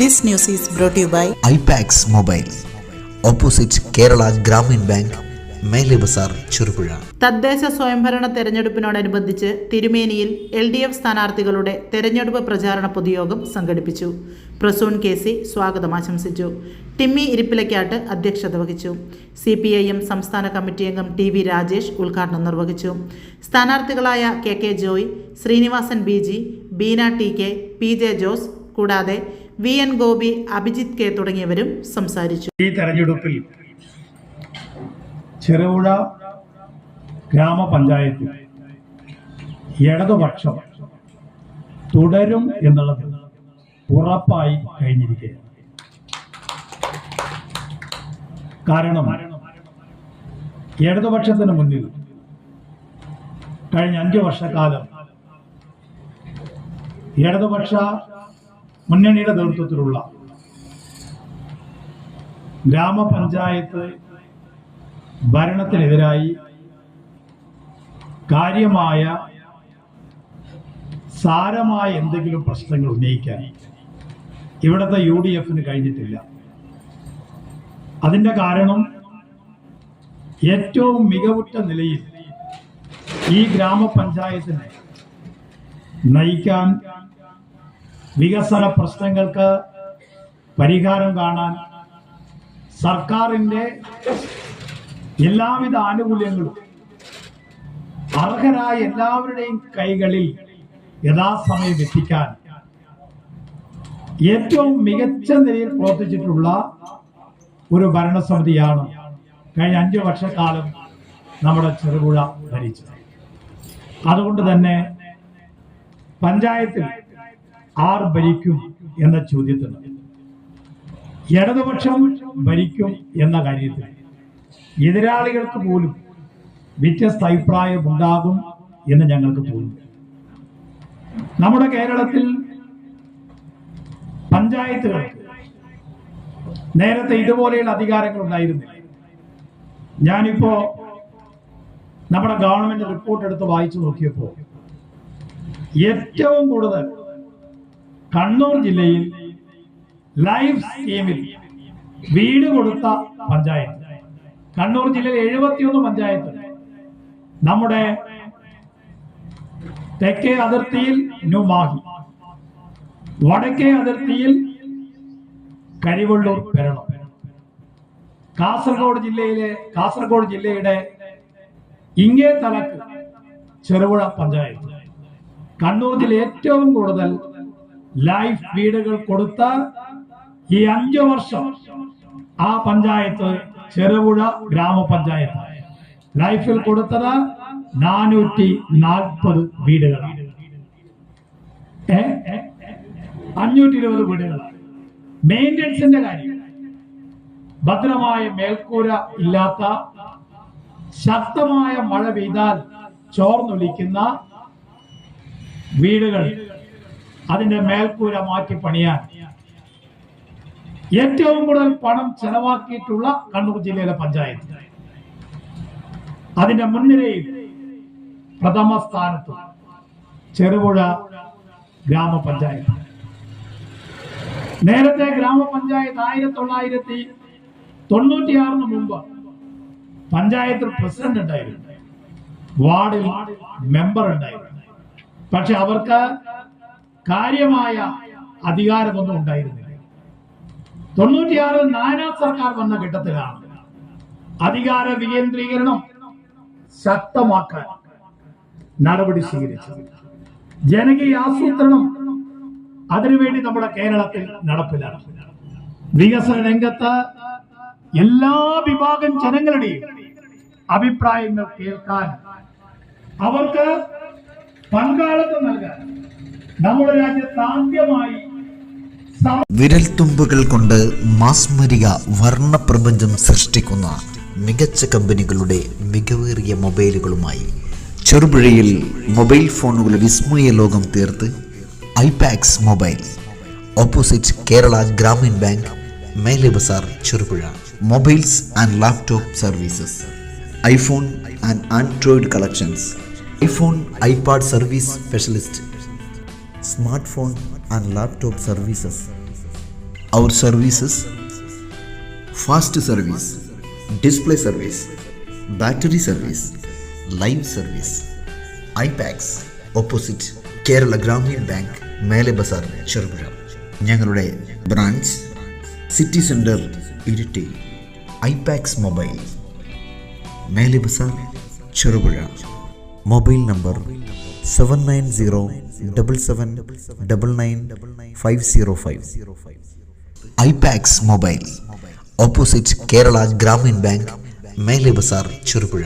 This news is brought to you by Ipax mobile. Opposite Kerala Grameen bank Mele Bazar Cherupuzha. തദ്ദേശ സ്വയംഭരണ തെരഞ്ഞെടുപ്പിനോടനുബന്ധിച്ച് തിരുമേനിയിൽ L D F സ്ഥാനാർത്ഥികളുടെ തെരഞ്ഞെടുപ്പ് പ്രചാരണ പൊതുയോഗം സംഘടിപ്പിച്ചു. പ്രസൂൺ കെ സി സ്വാഗതം ആശംസിച്ചു. ടിമ്മി ഇരിപ്പിലക്കാട്ട് അധ്യക്ഷത വഹിച്ചു. സി പി ഐ എം സംസ്ഥാന കമ്മിറ്റി അംഗം ടി വി രാജേഷ് ഉദ്ഘാടനം നിർവഹിച്ചു. സ്ഥാനാർത്ഥികളായ K K Joy Srinivasan B G Beena T K P J Jose കൂടാതെ V N Gopi Abhijith K തുടങ്ങിയവരും സംസാരിച്ചു. ഈ തെരഞ്ഞെടുപ്പിൽ ചെറുപുഴ ഗ്രാമപഞ്ചായത്തിൽ ഇടതുപക്ഷം തുടരും എന്നുള്ളത് ഉറപ്പായി കഴിഞ്ഞിരിക്കുകയാണ്. കാരണം ഇടതുപക്ഷത്തിന് മുന്നിൽ കഴിഞ്ഞ അഞ്ചു വർഷക്കാലം ഇടതുപക്ഷ മുന്നണിയുടെ നേതൃത്വത്തിലുള്ള ഗ്രാമപഞ്ചായത്ത് ഭരണത്തിനെതിരായി കാര്യമായ സാരമായ എന്തെങ്കിലും പ്രശ്നങ്ങൾ ഉന്നയിക്കാൻ ഇവിടുത്തെ യു ഡി എഫിന് കഴിഞ്ഞിട്ടില്ല. അതിന്റെ കാരണം ഏറ്റവും മികവുറ്റ നിലയിൽ ഈ ഗ്രാമപഞ്ചായത്തിനെ നയിക്കാൻ വികസന പ്രശ്നങ്ങൾക്ക് പരിഹാരം കാണാൻ സർക്കാരിന്റെ എല്ലാവിധ ആനുകൂല്യങ്ങളും അർഹരായ എല്ലാവരുടെയും കൈകളിൽ യഥാസമയം എത്തിക്കാൻ ഏറ്റവും മികച്ച നിലയിൽ പ്രവർത്തിച്ചിട്ടുള്ള ഒരു ഭരണസമിതിയാണ് കഴിഞ്ഞ അഞ്ചു വർഷക്കാലം നമ്മുടെ ചെറുപുഴ ഭരിച്ചത്. അതുകൊണ്ട് തന്നെ പഞ്ചായത്തിൽ ആർ ഭരിക്കും എന്ന ചോദ്യത്തിന്. ഇടതുപക്ഷം ഭരിക്കും എന്ന കാര്യത്തിൽ എതിരാളികൾക്ക് പോലും വ്യത്യസ്ത അഭിപ്രായം ഉണ്ടാകും എന്ന് ഞങ്ങൾക്ക് തോന്നുന്നു. നമ്മുടെ കേരളത്തിൽ പഞ്ചായത്തുകൾക്ക് നേരത്തെ ഇതുപോലെയുള്ള അധികാരങ്ങൾ ഉണ്ടായിരുന്നില്ല. ഞാനിപ്പോ നമ്മുടെ ഗവൺമെന്റ് റിപ്പോർട്ട് എടുത്ത് വായിച്ചു നോക്കിയപ്പോൾ ഏറ്റവും കൂടുതൽ കണ്ണൂർ ജില്ലയിൽ ലൈഫ് സ്കീമിൽ വീട് കൊടുത്ത പഞ്ചായത്ത്. കണ്ണൂർ ജില്ലയിൽ എഴുപത്തിയൊന്ന് പഞ്ചായത്ത്. നമ്മുടെ തെക്കേ അതിർത്തിയിൽ ന്യൂമാഹി. വടക്കേ അതിർത്തിയിൽ കരിവള്ളൂർ പെരണം കാസർഗോഡ് ജില്ലയിലെ കാസർഗോഡ് ജില്ലയുടെ ഇങ്ങേ തലക്ക് ചെറുപുഴ പഞ്ചായത്ത്. കണ്ണൂർ ജില്ല ഏറ്റവും കൂടുതൽ ലൈഫ് വീടുകൾ കൊടുത്ത ഈ അഞ്ചു വർഷം ആ പഞ്ചായത്ത് ചെറുപുഴ ഗ്രാമപഞ്ചായത്ത്. ലൈഫിൽ കൊടുത്തത് നാനൂറ്റി നാൽപ്പത് വീടുകളാണ്. ഏ? അഞ്ഞൂറ്റി ഇരുപത് വീടുകളാണ്. മെയിന്റെ കാര്യം. ഭദ്രമായ മേൽക്കൂര ഇല്ലാത്ത ശക്തമായ മഴ പെയ്താൽ ചോർന്നൊലിക്കുന്ന വീടുകൾ അതിന്റെ മേൽക്കൂര മാറ്റി പണിയാൻ. ഏറ്റവും കൂടുതൽ പണം ചെലവാക്കിയിട്ടുള്ള കണ്ണൂർ ജില്ലയിലെ പഞ്ചായത്ത്. അതിന്റെ മുൻനിരയിൽ പ്രഥമ സ്ഥാനത്ത് ചെറുപുഴ ഗ്രാമപഞ്ചായത്ത്. നേരത്തെ ഗ്രാമപഞ്ചായത്ത് ആയിരത്തി തൊള്ളായിരത്തി തൊണ്ണൂറ്റിയാറിന് മുമ്പ് പഞ്ചായത്തിൽ പ്രസിഡന്റ് ഉണ്ടായിരുന്നു. വാർഡിൽ മെമ്പർ ഉണ്ടായിരുന്നു. പക്ഷെ അവർക്ക് കാര്യമായ അധികാരമൊന്നും ഉണ്ടായിരുന്നില്ല. തൊണ്ണൂറ്റിയാറിൽ നാനാ സർക്കാർ വന്ന ഘട്ടത്തിലാണ് അധികാര വികേന്ദ്രീകരണം ശക്തമാക്കാൻ നടപടി സ്വീകരിച്ചത്. ജനകീയ ആസൂത്രണം അതിനുവേണ്ടി നമ്മുടെ കേരളത്തിൽ നടപ്പിലാണ്. വികസന രംഗത്ത് എല്ലാ വിഭാഗം ജനങ്ങളുടെയും അഭിപ്രായങ്ങൾ കേൾക്കാൻ അവർക്ക് പങ്കാളിത്തം നൽകാൻ നമ്മുടെ രാജ്യത്ത് ആദ്യമായി വിരൽത്തുമ്പുകൾ കൊണ്ട് മാസ്മരിക വർണപ്രപഞ്ചം സൃഷ്ടിക്കുന്ന മികച്ച കമ്പനികളുടെ മികവേറിയ മൊബൈലുകളുമായി ചെറുപുഴയിൽ മൊബൈൽ ഫോണുകളുടെ വിസ്മയ ലോകം തീർത്ത് iPax mobile opposite Kerala Gramin bank Mele Bazar Cherupuzha mobiles and laptop services iPhone and Android collections iPhone iPad service specialist phone and laptop services our services fast service display service battery service live service iPax opposite Kerala Gramin bank Mele Bazar Cherupuzha ഞങ്ങളുടെ branch city centre Iritty iPax mobile Mele Bazar Cherupuzha mobile number seven nine zero double seven double nine five zero five iPax mobile opposite Kerala Gramin bank Mele Bazar Cherupuzha